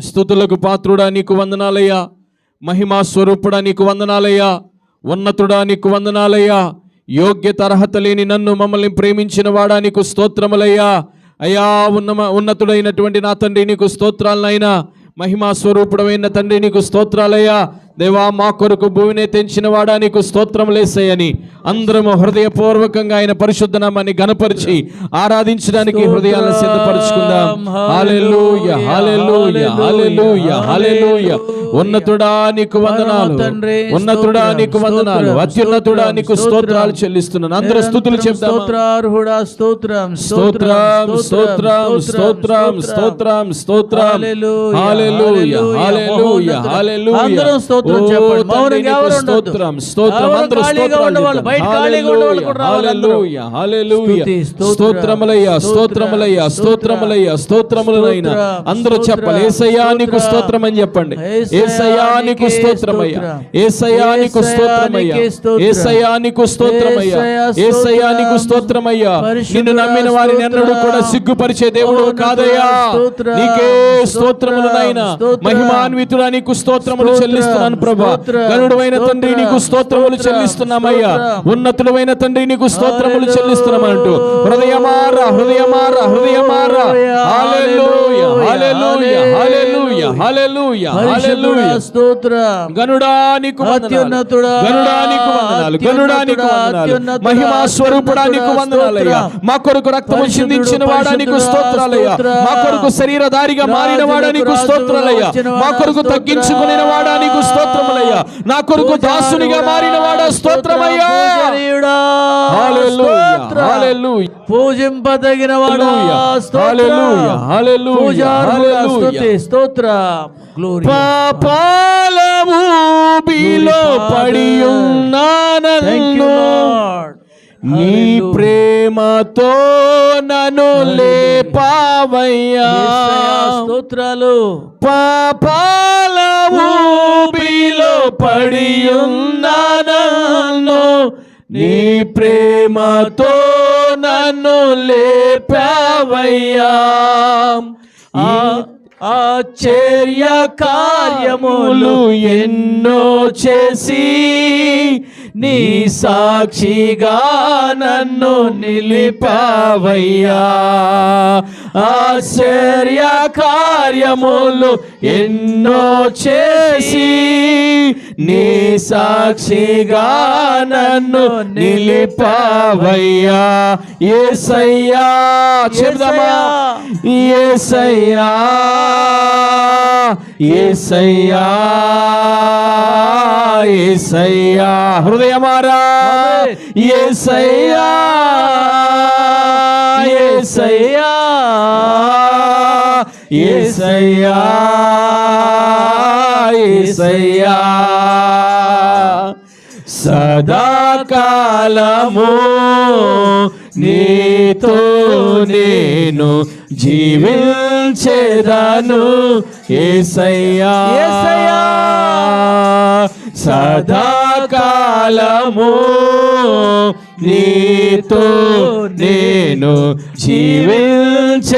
స్థుతులకు పాత్రుడా నీకు వందనాలయ్యా. మహిమా స్వరూపుడా నీకు వందనాలయ్యా. ఉన్నతుడా నీకు వందనాలయ్యా. యోగ్యత అర్హత లేని నన్ను మమ్మల్ని ప్రేమించిన వాడా నీకు స్తోత్రములయ్యా. అయ్యా ఉన్న ఉన్నతుడైనటువంటి నా తండ్రి నీకు స్తోత్రాలనైనా. మహిమా స్వరూపుడమైన తండ్రి నీకు స్తోత్రాలయ్యా. దేవా మా కొరకు భూమిని తెంచిన వాడా నీకు స్తోత్రం లేసాయని అందరము హృదయపూర్వకంగా ఆయన పరిశుద్ధ నామాన్ని గనపరిచి ఆరాధించడానికి హృదయాలను సిద్ధపరచుకుందాం. హల్లెలూయా హల్లెలూయా హల్లెలూయా హల్లెలూయా ఉన్నతుడా నీకు వందనాలు. ఉన్నతుడా నీకు వందనాలు. అత్యున్నతుడా నీకు స్తోత్రాలు చెల్లిస్తున్నాను. అందరూ స్తుతులు చెప్తాం స్తోత్రార్హుడా స్తోత్రం స్తోత్రం స్తోత్రం స్తోత్రం స్తోత్రం స్తోత్రం హల్లెలూయా, హల్లెలూయా హల్లెలూయా అందరం స్తోత్రం చెప్పండి. మౌనంగా ఎవరు. స్తోత్రం స్తోత్రం. అందరూ స్తోత్రాలు. బయట ఖాళీగా ఉండేవాళ్ళు కూడా. హల్లెలూయా హల్లెలూయా. స్తుతి, స్తోత్రం, స్తోత్రములయ్యా స్తోత్రములయ్యా స్తోత్రం, స్తోత్రములయ్యా స్తోత్రములనైనా. అందరూ చెప్పాలి ఏసయ్యా నీకు. స్తోత్రం అని చెప్పండి. ఏసయ్యా ఏసయ్యా నీకు నీకే స్తోత్రమయ్యా. స్తోత్రం. ఏసయ్యా నీకు ఏసయ్యా స్తోత్రమయ్యా. నీకే స్తోత్రం. ఏసయ్యా నీకు స్తోత్రమయ్యా. ఏసయ్యా ఏసయ్యా నీకు స్తోత్రం. స్తోత్రమయ్యా నిన్ను నమ్మిన వారిని ఎన్నడూ. కూడా సిగ్గుపరిచే దేవుడు కాదయ్యా. నీకే స్తోత్రం, స్తోత్రములు నాయన. మహిమాన్వితుడా నీకు స్తోత్రములు స్తోత్రం, చెల్లిస్తున్నాను ప్రభా. గరుడైన తండ్రి నీకు స్తోత్రం, స్తోత్రములు స్తోత్రం, చెల్లిస్తున్నామయ్యా. ఉన్నతుడమైన తండ్రి నీకు స్తోత్రములు హల్లెలూయా. చెల్లిస్తున్నామంటూ. హృదయమారా హృదయమారా హృదయమారా. హల్లెలూయా. హల్లెలూయా హల్లెలూయా హల్లెలూయా. పరిశుద్ధుడా హల్లెలూయా. స్తోత్రం. గనుడా నీకు అత్యున్నతుడా, గనుడా నీకు వందనాలు గనుడా నీకు వందనాలు మహిమా స్వరూపుడా నీకు వందనాలయ్యా. మా కొరకు రక్తము చిందించిన వాడా నీకు స్తోత్రాలయ్యా. స్తోత్రం. మా కొరకు శరీరధారిగా మారిన వాడా నీకు స్తోత్రాలయ్యా. మా కొరకు తగ్గించుకునే వాడా నీకు స్తోత్రములయ్యా. నా కొరకు దాసునిగా మారిన వాడా స్తోత్రమయ్యా. పూజింపదగిన వాడా. స్తోత్రం. స్తోత్రం. గ్లోరీ పాపాల ఊబిలో పడి Lord. నీ. ప్రేమతో నన్ను లేపావయ్యా. స్తోత్రాలు. పాపాల ఊబిలో పడి నన్ను నీ ప్రేమతో నన్ను లేపావయ్యా. ఆశ్చర్య కార్యములు ఎన్నో చేసి నీ సాక్షిగా నన్ను నిలిపావయ్యా. ఆశ్చర్య కార్యములు ఎన్నో చేసి నీ సాక్షిగా నన్ను నిలిపావయ్యా. ఏసయ్యా చెప్దామా ఏసయ్యా ఏసయ్యా ఏసయ్యా. హృదయమారా? ఏసయ్యా ఏసయ్యా ఏసయ్యా ఏసయ్యా. సదాకాలము నీతో నేను జీవించేదాను ఏసయ్యా. సదాకాలము నీతో నేను జీవించేదాను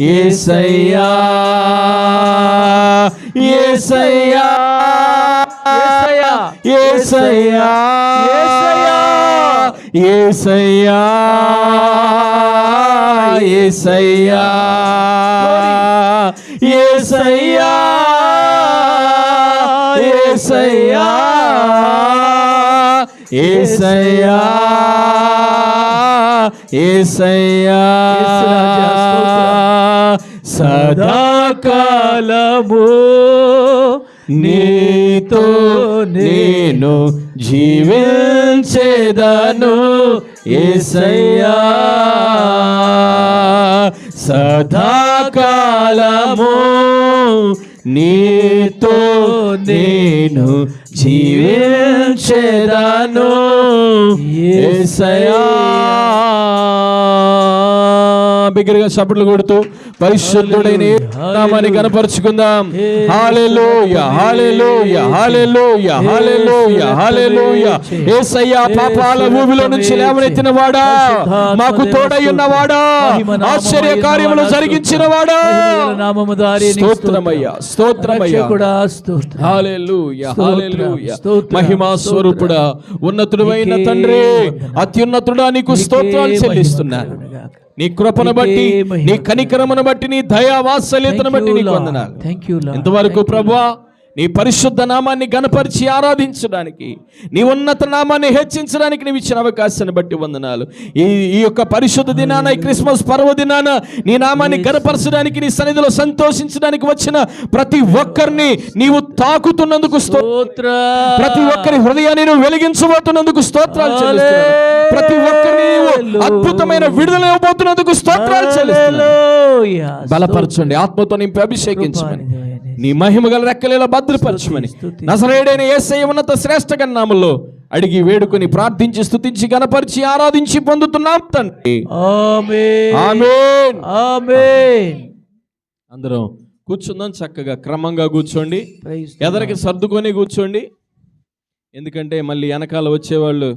ఏసయ్యా ఏసయ్యా. ఏసయ్యా ఏసయ్యా ఏసయ్యా ఏసయ్యా ఏసయ్యా ఏసయ్యా ఏసయ్యా సదాకాలము నీతో నేను జీవించేదను ఏసయ్యా. సదాకాలము నీతో నేను జీవించేదను ఏసయా బిగ్గరగా చప్పట్లు కొడుతూ పరిశుద్ధుడైన నామాన్ని గనపరుచుకుందాం హల్లెలూయా హల్లెలూయా హల్లెలూయా హల్లెలూయా హల్లెలూయా యేసయ్య పాపాల భూమిలో నుంచి లేవనెత్తిన వాడా? మాకు తోడై ఉన్నవాడా ఆశ్చర్య కార్యములు జరిగించిన వాడా? స్తోత్రమయ్యా స్తోత్రమయ్యా హల్లెలూయా స్తోత్రం, మహిమా స్వరూపుడా ఉన్నతుడైన తండ్రి. అత్యున్నతుడా నీకు స్తోత్రాలు చెల్లిస్తున్నాను నీ కృపను బట్టి నీ కనికరమును బట్టి నీ దయా వాత్సల్యతను బట్టి నీకు వందనాలు. ఇంతవరకు ప్రభువా నీ పరిశుద్ధ నామాన్ని గనపరిచి ఆరాధించడానికి నీ ఉన్నత నామాన్ని హెచ్చించడానికి నీవు ఇచ్చిన అవకాశాన్ని బట్టి వందనాలు. ఈ ఈ యొక్క పరిశుద్ధ దినాన ఈ క్రిస్మస్ పర్వదినాన నీ నామాన్ని గనపరచడానికి నీ సన్నిధిలో సంతోషించడానికి వచ్చిన ప్రతి ఒక్కరిని నీవు తాకుతున్నందుకు స్తో స్తోత్ర. ప్రతి ఒక్కరి హృదయాన్ని నువ్వు వెలిగించబోతున్నందుకు స్తోత్రాలు ప్రతి ఒక్కరిని అద్భుతమైన విడుదల ఇవ్వబోతున్నందుకు స్తోత్రాలు. బలపరచండి ఆత్మతో నింపి అభిషేకించమని. నీ మహిమ గల రెక్కలేలా భద్రపరచమని. నసరేడైన యేసయ్య ఉన్నత శ్రేష్ఠ నామంలో అడిగి వేడుకొని ప్రార్థించి స్తుతించి గనపరిచి ఆరాధించి పొందుతున్నాం తండ్రి. అందరం కూర్చుందాం చక్కగా క్రమంగా కూర్చోండి. ఎదరికి సర్దుకొని కూర్చోండి. ఎందుకంటే మళ్ళీ వెనకాల వచ్చేవాళ్ళు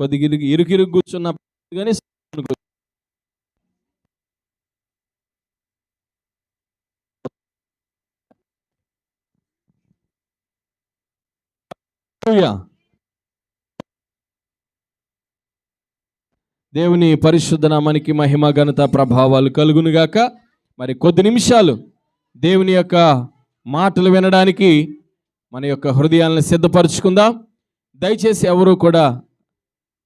కొద్దిగా ఇరుగు ఇరుకిరుగు కూర్చున్న కానీ సర్దుకొని కూర్చో. హల్లెలూయా. దేవుని పరిశుద్ధ నామానికి మహిమ ఘనత ప్రభావాలు కలుగునుగాక మరి కొద్ది నిమిషాలు దేవుని యొక్క మాటలు వినడానికి మన యొక్క హృదయాలను సిద్ధపరచుకుందాం. దయచేసి ఎవరూ కూడా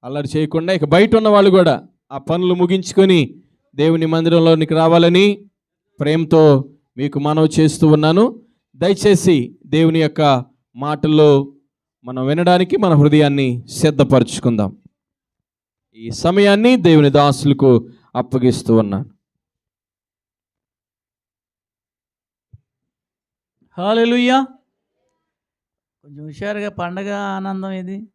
అల్లరి చేయకుండా ఇక బయట ఉన్న వాళ్ళు కూడా ఆ పనులు ముగించుకొని దేవుని మందిరంలోనికి రావాలని ప్రేమతో మీకు మనవి చేస్తూ ఉన్నాను. దయచేసి దేవుని యొక్క మాటల్లో మనం వినడానికి మన హృదయాన్ని సిద్ధపరచుకుందాం. ఈ సమయాన్ని దేవుని దాసులకు అప్పగిస్తూ ఉన్నాను. హాలెలుయ్యా కొంచెం హుషారుగా పండగ ఆనందం ఇది.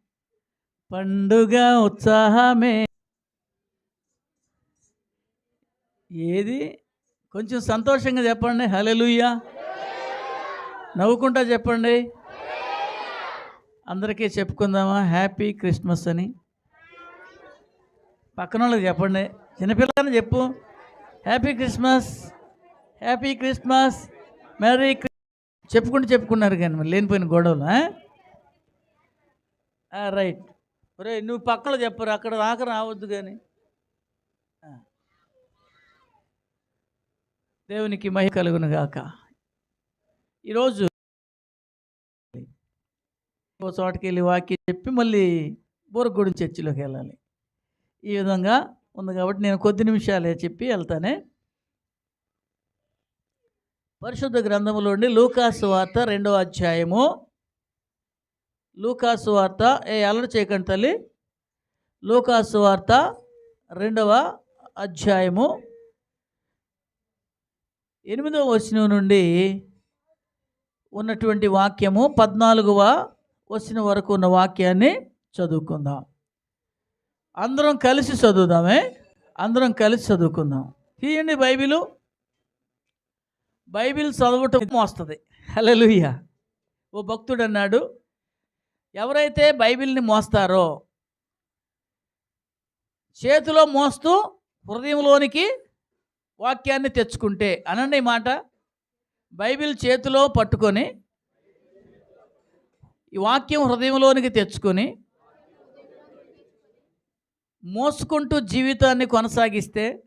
పండుగ ఉత్సాహమే. ఏది? కొంచెం సంతోషంగా చెప్పండి. హలెలుయ్యా నవ్వుకుంటా చెప్పండి. అందరికీ చెప్పుకుందామా? హ్యాపీ క్రిస్మస్ అని. పక్కన వాళ్ళకి చెప్పండి. చిన్నపిల్లని చెప్పు. Happy Christmas. Happy Christmas. Merry చెప్పుకుంటూ చెప్పుకున్నారు కానీ మరి లేనిపోయిన గొడవలు రైట్. ఒరే నువ్వు పక్కన చెప్పరు? అక్కడ దాకా రావద్దు కానీ. దేవునికి మహి కలుగును గాక. ఈరోజు ఓ చోటకి వెళ్ళి వాక్యం చెప్పి మళ్ళీ బోరగూడెం చర్చిలోకి వెళ్ళాలి. ఈ విధంగా ఉంది కాబట్టి నేను కొద్ది నిమిషాలే చెప్పి వెళ్తానే. పరిశుద్ధ గ్రంథములోని లూకాసు వార్త రెండవ అధ్యాయము. లూకాసు వార్త ఏ అల్లరి చేయకండి తల్లి. లూకాసు వార్త రెండవ అధ్యాయము. ఎనిమిదవ వచనం నుండి ఉన్నటువంటి వాక్యము పద్నాలుగవ వచ్చిన వరకు ఉన్న వాక్యాన్ని చదువుకుందాం. అందరం కలిసి చదువుదామే. అందరం కలిసి చదువుకుందాం. తీయండి బైబిలు. బైబిల్ చదవటం మోస్తుంది హల్లెలూయా. ఓ భక్తుడు అన్నాడు ఎవరైతే బైబిల్ని మోస్తారో చేతిలో మోస్తూ హృదయంలోనికి వాక్యాన్ని తెచ్చుకుంటే అనండి మాట బైబిల్ చేతిలో పట్టుకొని ఈ వాక్యం హృదయంలోనికి తెచ్చుకొని మోసుకుంటూ జీవితాన్ని కొనసాగిస్తే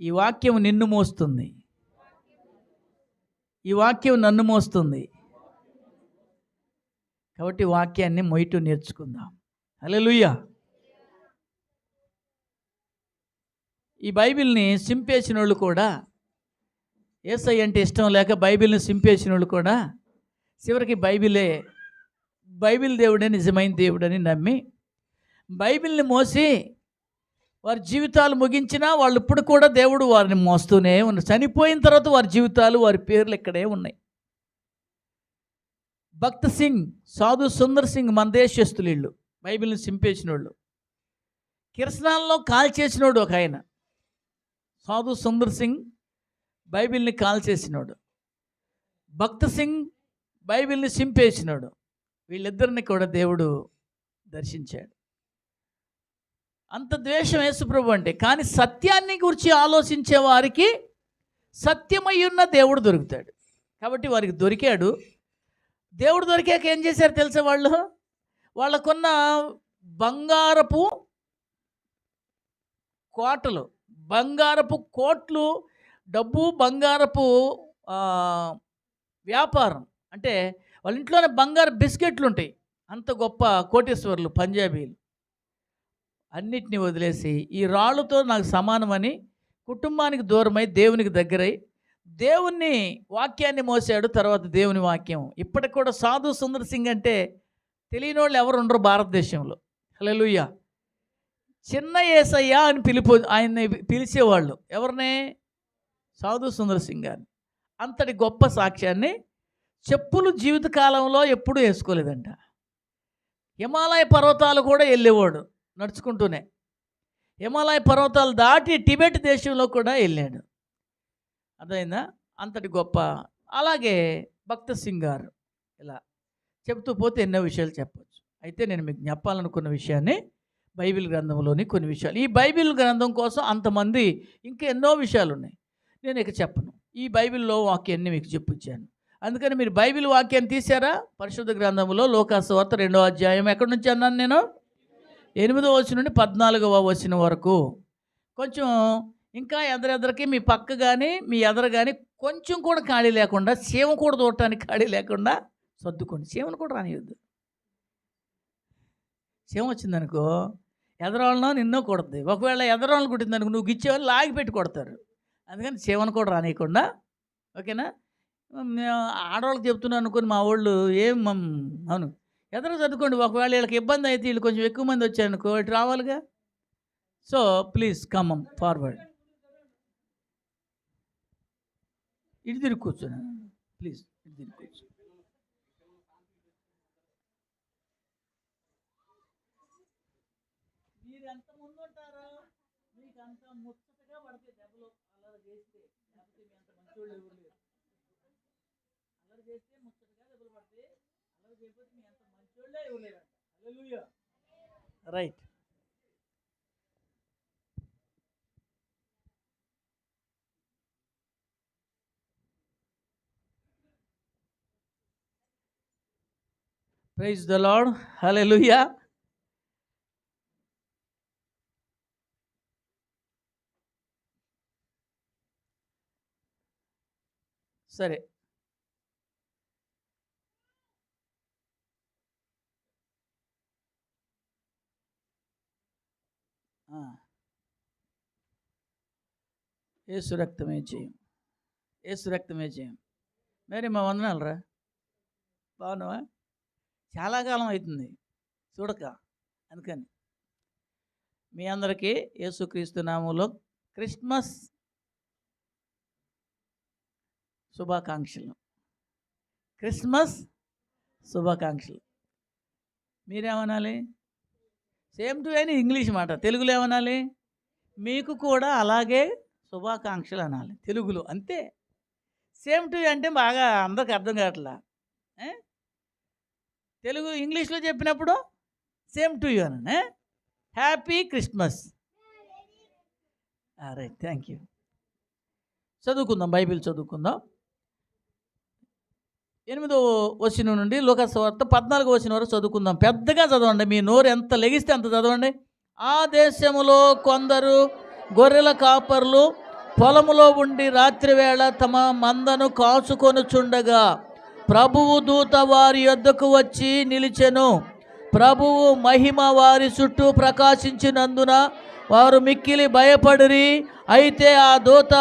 ఈ వాక్యం నిన్ను మోస్తుంది. ఈ వాక్యం నన్ను మోస్తుంది. కాబట్టి వాక్యాన్ని మొయ్యటం నేర్చుకుందాం. హల్లెలూయా. ఈ బైబిల్ని సింపేసిన వాళ్ళు కూడా ఏసై అంటే ఇష్టం లేక బైబిల్ని సింపేసిన వాళ్ళు కూడా చివరికి బైబిలే బైబిల్ దేవుడే నిజమైన దేవుడని నమ్మి బైబిల్ని మోసి వారి జీవితాలు ముగించినా వాళ్ళు ఇప్పుడు కూడా దేవుడు వారిని మోస్తూనే ఉన్నారు. చనిపోయిన తర్వాత వారి జీవితాలు వారి పేర్లు ఇక్కడే ఉన్నాయి. భక్త్ సింగ్ సాధు సుందర్ సింగ్ మన దేశస్తులు వీళ్ళు బైబిల్ని సింపేసిన వాళ్ళు కిరసనాల్లో కాల్ చేసినోడు ఒక ఆయన సాధు సుందర్ సింగ్ బైబిల్ని కాల్చేసినాడు భక్త సింగ్ బైబిల్ని సింపేసినాడు వీళ్ళిద్దరిని కూడా దేవుడు దర్శించాడు. అంత ద్వేషం యేసుప్రభు అంటే కానీ సత్యాన్ని గురించి ఆలోచించే వారికి సత్యమై ఉన్న దేవుడు దొరుకుతాడు. కాబట్టి వారికి దొరికాడు. దేవుడు దొరికాక ఏం చేశారు తెలుసా వాళ్ళు? వాళ్ళకున్న బంగారపు కోటలు బంగారపు కోట్లు డబ్బు బంగారపు వ్యాపారం. అంటే వాళ్ళ ఇంట్లోనే బంగారు బిస్కెట్లు ఉంటాయి అంత గొప్ప కోటేశ్వర్లు పంజాబీలు. అన్నిటినీ వదిలేసి ఈ రాళ్ళతో నాకు సమానమని కుటుంబానికి దూరమై దేవునికి దగ్గరై దేవుణ్ణి వాక్యాన్ని మోసాడు తర్వాత దేవుని వాక్యం. ఇప్పటికి కూడా సాధు సుందర్ సింగ్ అంటే తెలియని వాళ్ళు ఎవరు ఉండరు భారతదేశంలో. హల్లెలూయా. చిన్న ఏసయ్య అని పిలిపో ఆయన్ని పిలిచేవాళ్ళు. ఎవరిని? సాధు సుందర్ సింగ్ గారిని అంతటి గొప్ప సాక్ష్యాన్ని చెప్పులు జీవితకాలంలో ఎప్పుడూ వేసుకోలేదంట. హిమాలయ పర్వతాలు కూడా వెళ్ళేవాడు నడుచుకుంటూనే. హిమాలయ పర్వతాలు దాటి టిబెట్ దేశంలో కూడా వెళ్ళాడు. అదైనా అంతటి గొప్ప. అలాగే భక్త సింగ్ గారు ఇలా చెప్తూ పోతే ఎన్నో విషయాలు చెప్పవచ్చు అయితే నేను మీకు చెప్పాలనుకున్న విషయాన్ని బైబిల్ గ్రంథంలోని కొన్ని విషయాలు. ఈ బైబిల్ గ్రంథం కోసం అంతమంది ఇంకా ఎన్నో విషయాలు ఉన్నాయి నేను ఇక చెప్పను. ఈ బైబిల్లో వాక్యాన్ని మీకు చెప్పించాను అందుకని మీరు బైబిల్ వాక్యాన్ని తీశారా? పరిశుద్ధ గ్రంథంలో లోకాసువార్త రెండో అధ్యాయం ఎక్కడి నుంచి అన్నాను నేను? ఎనిమిదో వచ్చిన నుండి పద్నాలుగవ వచ్చిన వరకు. కొంచెం ఇంకా ఎదరెదరికి మీ పక్క కానీ మీ ఎదర కానీ కొంచెం కూడా ఖాళీ లేకుండా సీమ కూడా చూడటానికి ఖాళీ లేకుండా సర్దుకోండి. సీమను కూడా రానియద్దు. సీమ వచ్చిందనుకో ఎదరాళ్ళనో నిన్నో కొడుతుంది ఒకవేళ ఎదరాలను కుట్టిందనుకో నువ్వు గిచ్చేవాళ్ళు లాగి పెట్టి కొడతారు. అందుకని సీమను కూడా రానియకుండా ఓకేనా? మేము ఆడవాళ్ళకి చెప్తున్నాను అనుకుని మా వాళ్ళు ఏం అవును. ఎదురు చదువుకోండి ఒకవేళ వీళ్ళకి ఇబ్బంది అయితే వీళ్ళు కొంచెం ఎక్కువ మంది వచ్చారనుకో ఇటు రావాలిగా? So please come on forward. ఇటు తిరిగి కూర్చోను ప్లీజ్ ఇటు తిరిగి కూర్చో మీరు ఎంత ముందు ఉంటారో మీకు అంత ముచ్చటగా పడితే దెబ్బలు చేస్తే లేకపోతే మీ అంత మంచోళ్ళు ఎవరు లేరు. అలా చేస్తే ముచ్చటగా దెబ్బలు పడతాయి అలా చేయకపోతే మీ అంత మంచోళ్ళే ఎవరు లేరు right praise the lord hallelujah సరే. ఏసు రక్తమే చేయం ఏసు రక్తమే చేయం మరి మా వందనాలు రా. బాగున్నావా? చాలా కాలం అవుతుంది చూడక. అందుకని. మీ అందరికీ యేసుక్రీస్తు నామంలో క్రిస్మస్ శుభాకాంక్షలు. క్రిస్మస్ శుభాకాంక్షలు. మీరేమనాలి? సేమ్ టు అని ఇంగ్లీష్ మాట. తెలుగులో ఏమనాలి? మీకు కూడా అలాగే శుభాకాంక్షలు అనాలి. తెలుగులో అంతే. సేమ్ టు అంటే బాగా అందరికి అర్థం కావట్లా. తెలుగు ఇంగ్లీష్లో చెప్పినప్పుడు సేమ్ టు యూ అన happy Christmas. Right thank you. చదువుకుందాం బైబిల్ చదువుకుందాం. ఎనిమిదో వచ్చిన నుండి లోకస్వార్త పద్నాలుగో వచ్చిన వరకు చదువుకుందాం. పెద్దగా చదవండి. మీ నోరు ఎంత లెగిస్తే అంత చదవండి. ఆ దేశంలో కొందరు గొర్రెల కాపర్లు పొలములో ఉండి రాత్రివేళ తమ మందను కాచుకొనుచుండగా ప్రభువు దూత వారి యొద్దకు వచ్చి నిలిచెను. ప్రభువు మహిమ వారి చుట్టూ ప్రకాశించినందున వారు మిక్కిలి భయపడిరి. అయితే ఆ దూత